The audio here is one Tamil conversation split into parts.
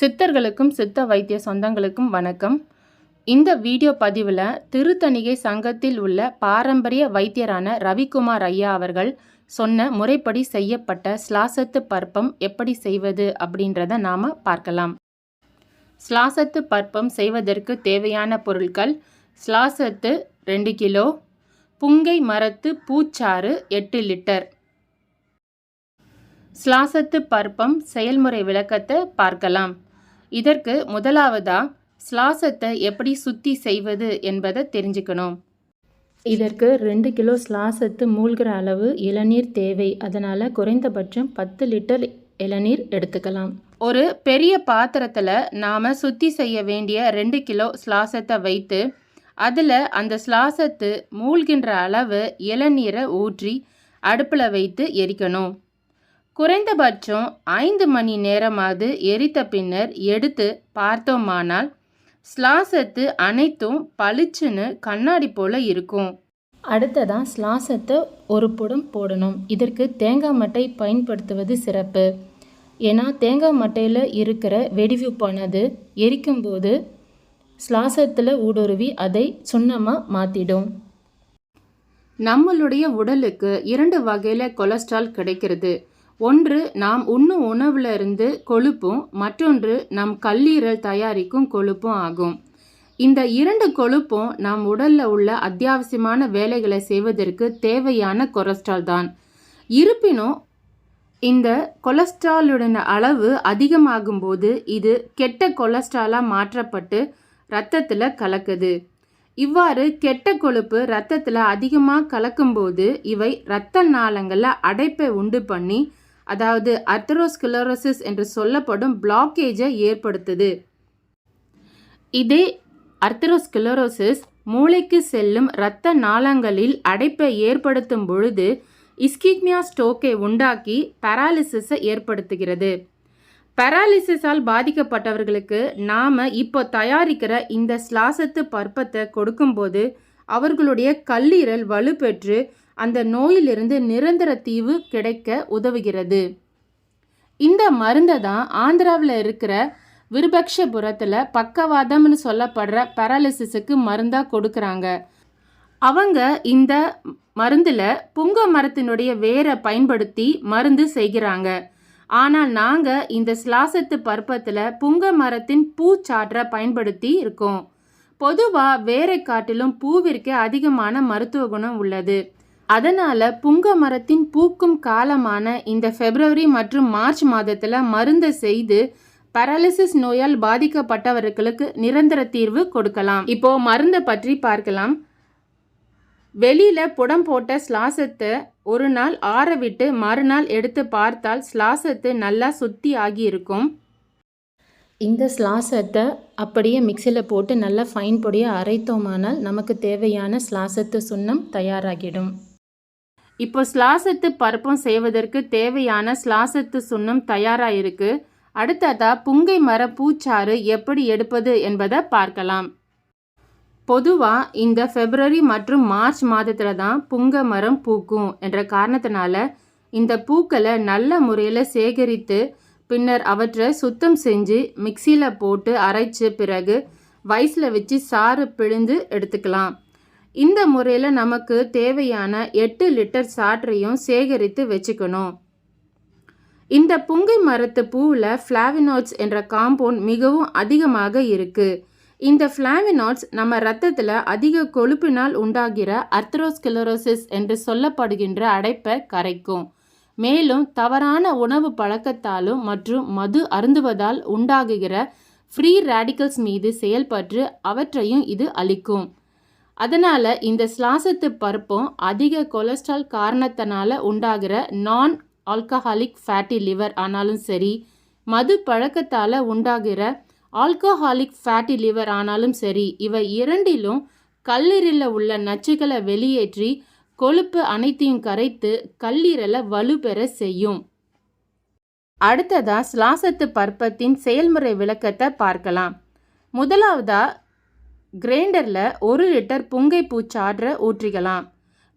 சித்தர்களுக்கும் சித்த வைத்திய சொந்தங்களுக்கும் வணக்கம். இந்த வீடியோ பதிவில் திருத்தணிகை சங்கத்தில் உள்ள பாரம்பரிய வைத்தியரான ரவிக்குமார் ஐயா அவர்கள் சொன்ன முறைப்படி செய்யப்பட்ட ஸ்லாசத்து பற்பம் எப்படி செய்வது அப்படின்றத நாம் பார்க்கலாம். ஸ்லாசத்து பற்பம் செய்வதற்கு தேவையான பொருட்கள் ஸ்லாசத்து ரெண்டு கிலோ புங்கை மரத்து பூச்சாறு எட்டு லிட்டர். ஸ்லாசத்து பற்பம் செயல்முறை விளக்கத்தை பார்க்கலாம். இதற்கு முதலாவதா ஸ்லாசத்தை எப்படி சுத்தி செய்வது என்பதை தெரிஞ்சுக்கணும். இதற்கு ரெண்டு கிலோ ஸ்லாசத்து மூழ்கிற அளவு இளநீர் தேவை. அதனால் குறைந்தபட்சம் பத்து லிட்டர் இளநீர் எடுத்துக்கலாம். ஒரு பெரிய பாத்திரத்தில் நாம் சுத்தி செய்ய வேண்டிய ரெண்டு கிலோ ஸ்லாசத்தை வைத்து அதில் அந்த ஸ்லாசத்து மூழ்கின்ற அளவு இளநீரை ஊற்றி அடுப்பில் வைத்து எரிக்கணும். குறைந்தபட்சம் ஐந்து மணி நேரமாவது எரித்த பின்னர் எடுத்து பார்த்தோமானால் ஸ்லாசத்து அனைத்தும் பளிச்சுன்னு கண்ணாடி போல இருக்கும். அடுத்ததான் ஸ்லாசத்தை ஒரு புடம் போடணும். இதற்கு தேங்காய் மட்டை பயன்படுத்துவது சிறப்பு. ஏன்னா தேங்காய் மட்டையில் இருக்கிற வெடிவுப்பானது எரிக்கும்போது ஸ்லாசத்தில் ஊடுருவி அதை சுண்ணமாக மாற்றிடும் நம்மளுடைய உடலுக்கு இரண்டு வகையில் கொலஸ்ட்ரால் கிடைக்கிறது. ஒன்று நாம் உண்ணும் உணவுல இருந்து கொழுப்பும் மற்றொன்று நம் கல்லீரல் தயாரிக்கும் கொழுப்பும் ஆகும். இந்த இரண்டு கொழுப்பும் நம் உடல்ல உள்ள அத்தியாவசியமான வேலைகளை செய்வதற்கு தேவையான கொலஸ்ட்ரால் தான். இருப்பினும் இந்த கொலஸ்ட்ராலுடன் அளவு அதிகமாகும் போது இது கெட்ட கொலஸ்ட்ராலாக மாற்றப்பட்டு ரத்தத்தில் கலக்குது. இவ்வாறு கெட்ட கொழுப்பு ரத்தத்தில் அதிகமாக கலக்கும்போது இவை இரத்த நாளங்களில் அடைப்பை உண்டு பண்ணி அதாவது அர்த்தரோஸ்கிலரோசிஸ் என்று சொல்லப்படும் பிளாக்கேஜை ஏற்படுத்துது. இதே அர்த்தரோஸ்கிலரோசிஸ் மூளைக்கு செல்லும் இரத்த நாளங்களில் அடைப்பை ஏற்படுத்தும் பொழுது இஸ்கிக்மியா ஸ்டோக்கை உண்டாக்கி பராலிசிஸை ஏற்படுத்துகிறது. பராலிசிஸால் பாதிக்கப்பட்டவர்களுக்கு நாம் இப்போ தயாரிக்கிற இந்த ஸ்லாசத்து பற்பத்தை கொடுக்கும்போது அவர்களுடைய கல்லீரல் வலுப்பெற்று அந்த நோயிலிருந்து நிரந்தர தீவு கிடைக்க உதவுகிறது. இந்த மருந்தை தான் ஆந்திராவில் இருக்கிற விருபக்ஷபுரத்தில் பக்கவாதம்னு சொல்லப்படுற பேராலிசிஸுக்கு மருந்தாக கொடுக்குறாங்க. அவங்க இந்த மருந்தில் புங்க மரத்தினுடைய வேரை பயன்படுத்தி மருந்து செய்கிறாங்க. ஆனால் நாங்கள் இந்த ஸ்லாசத்து பருப்பத்தில் புங்க மரத்தின் பூச்சாற்றை பயன்படுத்தி இருக்கோம். பொதுவாக வேரை காட்டிலும் பூவிற்கு அதிகமான மருத்துவ குணம் உள்ளது. அதனால் புங்க மரத்தின் பூக்கும் காலமான இந்த பிப்ரவரி மற்றும் மார்ச் மாதத்தில் மருந்தை செய்து பரலிசிஸ் நோயால் பாதிக்கப்பட்டவர்களுக்கு நிரந்தர தீர்வு கொடுக்கலாம். இப்போ மருந்தை பற்றி பார்க்கலாம். வெளியில் புடம் போட்ட ஸ்லாசத்தை ஒரு நாள் ஆற விட்டு மறுநாள் எடுத்து பார்த்தால் ஸ்லாசத்து நல்லா சுத்தி ஆகி இருக்கும் இந்த ஸ்லாசத்தை அப்படியே மிக்சியில் போட்டு நல்லா ஃபைன் பொடியாக அரைத்தோமானால் நமக்கு தேவையான ஸ்லாசத்து சுண்ணம் தயாராகிடும். இப்போ ஸ்லாசத்து பருப்பம் செய்வதற்கு தேவையான ஸ்லாசத்து சுண்ணம் தயாராக இருக்குது அடுத்ததாக புங்கை மர பூச்சாறு எப்படி எடுப்பது என்பதை பார்க்கலாம். பொதுவாக இந்த பிப்ரவரி மற்றும் மார்ச் மாதத்தில் தான் புங்க மரம் பூக்கும் என்ற காரணத்தினால இந்த பூக்களை நல்ல முறையில் சேகரித்து பின்னர் அவற்றை சுத்தம் செஞ்சு மிக்சியில் போட்டு அரைச்ச பிறகு வயசில் வச்சு சாறு பிழிந்து எடுத்துக்கலாம். இந்த முறையில் நமக்கு தேவையான எட்டு லிட்டர் சாற்றையும் சேகரித்து வச்சுக்கணும். இந்த புங்கை மரத்து பூவில் ஃப்ளாவினாட்ஸ் என்ற காம்பவுண்ட் மிகவும் அதிகமாக இருக்குது இந்த ஃப்ளாவினாட்ஸ் நம்ம ரத்தத்தில் அதிக கொழுப்பினால் உண்டாகிற அர்த்தரோஸ்கிலரோசிஸ் என்று சொல்லப்படுகின்ற அடைப்பை கரைக்கும். மேலும் தவறான உணவு பழக்கத்தாலும் மற்றும் மது அருந்துவதால் உண்டாகுகிற ஃப்ரீ ரேடிக்கல்ஸ் மீது செயல்பட்டு அவற்றையும் இது அளிக்கும் அதனால் இந்த சுவாசத்து பருப்பும் அதிக கொலஸ்ட்ரால் காரணத்தினால உண்டாகிற நான் ஆல்கஹாலிக் ஃபேட்டி லிவர் ஆனாலும் சரி மது பழக்கத்தால் உண்டாகிற ஆல்கஹாலிக் ஃபேட்டி லிவர் ஆனாலும் சரி இவை இரண்டிலும் கல்லீரலில் உள்ள நச்சுக்களை வெளியேற்றி கொழுப்பு அனைத்தையும் கரைத்து கல்லீரலை வலுப்பெற செய்யும். அடுத்ததாக சுவாசத்து பற்பத்தின் செயல்முறை விளக்கத்தை பார்க்கலாம். முதலாவதாக கிரைண்டரில் ஒரு லிட்டர் புங்கை பூச்சாற்றை ஊற்றிக்கலாம்.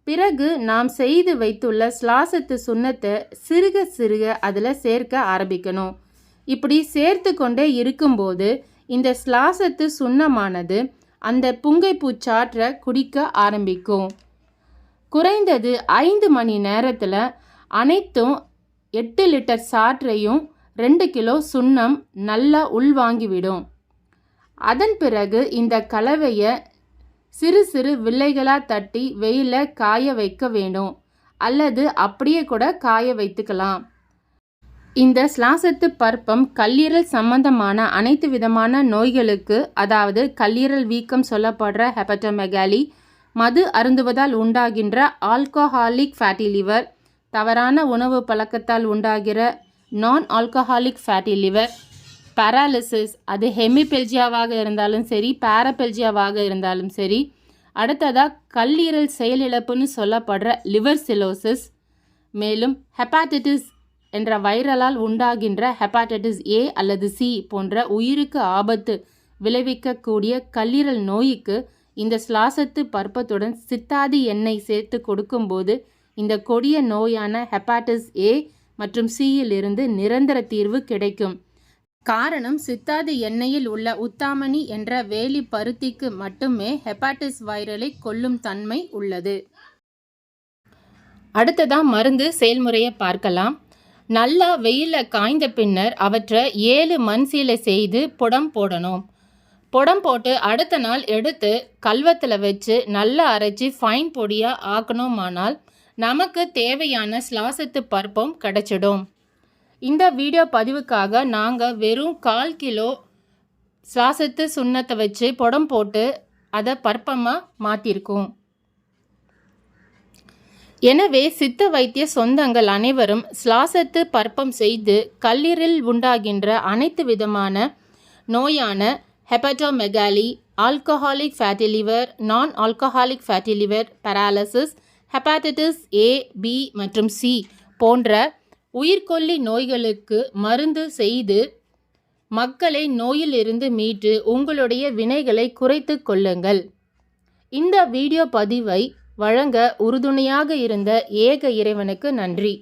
பிறகு நாம் செய்து வைத்துள்ள ஸ்லாசத்து சுண்ணத்தை சிறுக சிறுக அதில் சேர்க்க ஆரம்பிக்கணும். இப்படி சேர்த்து கொண்டே இருக்கும்போது இந்த ஸ்லாசத்து சுண்ணமானது அந்த புங்கைப்பூச்சாற்றை குடிக்க ஆரம்பிக்கும். குறைந்தது ஐந்து மணி நேரத்தில் அனைத்தும் எட்டு லிட்டர் சாற்றையும் ரெண்டு கிலோ சுண்ணம் நல்லா உள்வாங்கிவிடும். அதன் பிறகு இந்த கலவையை சிறு சிறு வில்லைகளாக தட்டி வெயிலில் காய வைக்க வேணும் அல்லது அப்படியே கூட காய வைத்துக்கலாம். இந்த சுவாசத்து பருப்பம் கல்லீரல் சம்பந்தமான அனைத்து விதமான நோய்களுக்கு அதாவது கல்லீரல் வீக்கம் சொல்லப்படுற ஹெபட்டோமெகாலி மது அருந்துவதால் உண்டாகின்ற ஆல்கஹாலிக் ஃபேட்டி லிவர் தவறான உணவு பழக்கத்தால் உண்டாகிற நான் ஆல்கஹாலிக் ஃபேட்டி லிவர் பேராலிசிஸ் அது ஹெமிபெல்ஜியாவாக இருந்தாலும் சரி பேரபெல்ஜியாவாக இருந்தாலும் சரி அடுத்ததாக கல்லீரல் செயலிழப்புன்னு சொல்லப்படுற லிவர் சிலோசிஸ் மேலும் ஹெப்பாட்டிட்டிஸ் என்ற வைரலால் உண்டாகின்ற ஹெப்பாட்டிட்டிஸ் ஏ அல்லது சி போன்ற உயிருக்கு ஆபத்து விளைவிக்கக்கூடிய கல்லீரல் நோய்க்கு இந்த சுவாசத்து பற்பத்துடன் சித்தாதி எண்ணெய் சேர்த்து கொடுக்கும்போது இந்த கொடிய நோயான ஹெப்பாட்டிஸ் ஏ மற்றும் சியிலிருந்து நிரந்தர தீர்வு கிடைக்கும். காரணம் சித்தாது எண்ணெயில் உள்ள உத்தாமணி என்ற வேலி பருத்திக்கு மட்டுமே ஹெப்பாட்டிஸ் வைரலை கொல்லும் தன்மை உள்ளது. அடுத்ததாக மருந்து செயல்முறையை பார்க்கலாம். நல்லா வெயிலில் காய்ந்த பின்னர் அவற்றை ஏழு மண் சீலை செய்து புடம் போடணும். புடம் போட்டு அடுத்த நாள் எடுத்து கல்வத்தில் வச்சு நல்லா அரைச்சி ஃபைன் பொடியாக ஆக்கணுமானால் நமக்கு தேவையான சுவாசத்து பருப்பம் கிடைச்சிடும். இந்த வீடியோ பதிவுக்காக நாங்கள் வெறும் கால் கிலோ சுவாசத்து சுண்ணத்தை வச்சு புடம் போட்டு அதை பற்பமாக மாற்றிருக்கோம் எனவே சித்த வைத்திய சொந்தங்கள் அனைவரும் சுவாசத்து பற்பம் செய்து கல்லீரில் உண்டாகின்ற அனைத்து விதமான நோயான hepatomegaly alcoholic fatty liver non alcoholic fatty liver paralysis hepatitis A B மற்றும் சி போன்ற உயிர்கொல்லி நோய்களுக்கு மருந்து செய்து மக்களை நோயிலிருந்து மீட்டு உங்களுடைய வினைகளை குறைத்து கொள்ளுங்கள். இந்த வீடியோ பதிவை வழங்க உறுதுணையாக இருந்த ஏக இறைவனுக்கு நன்றி.